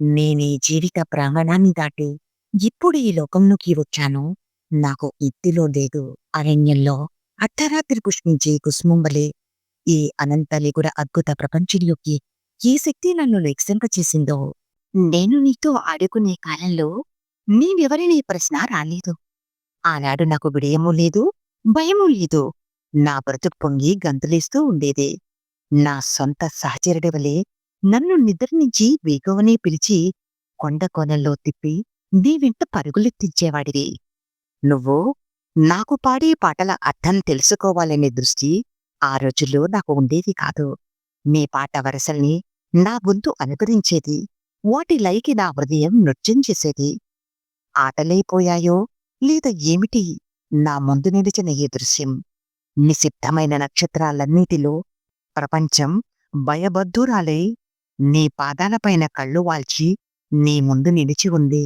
నేనీ జీవిత ప్రాంగణాన్ని దాటి ఇప్పుడు ఈ లోకంలోకి వచ్చాను. నాకు ఇత్తిలో లేదు అరణ్యంలో అర్ధరాత్రి పుష్పించే కుసుమం వలె ఈ అనంత అద్భుత ప్రపంచంలోకి ఏ శక్తి నన్ను చేసిందో నేను నీతో ఆడుకునే కాలంలో నీవెవరనే ప్రశ్న రాలేదు. ఆనాడు నాకు విడయమూ లేదు, భయమూ లేదు. నా బ్రతుకు పొంగి గంతులేస్తూ ఉండేది. నా సొంత సహచరుడి వలె నన్ను నిద్ర నుంచి పిలిచి కొండ కోనల్లో తిప్పి నీ వెంట పరుగులెత్తించేవాడివి. నువ్వు నాకు పాడే పాటల అర్థం తెలుసుకోవాలనే దృష్టి ఆ రోజుల్లో నాకు ఉండేది కాదు. నీ పాట వరసల్ని నా గొంతు అనుకరించేది. వాటి లైకి నా హృదయం నృత్యం చేసేది. ఆటలైపోయాయో లేదా ఏమిటి నా ముందు నిలిచిన ఈ దృశ్యం? నిశ్శబ్దమైన నక్షత్రాలన్నిటిలో ప్రపంచం భయబద్ధురాలై నీ పాదాలపైన కళ్ళు వాల్చి నీ ముందు నిలిచి ఉంది.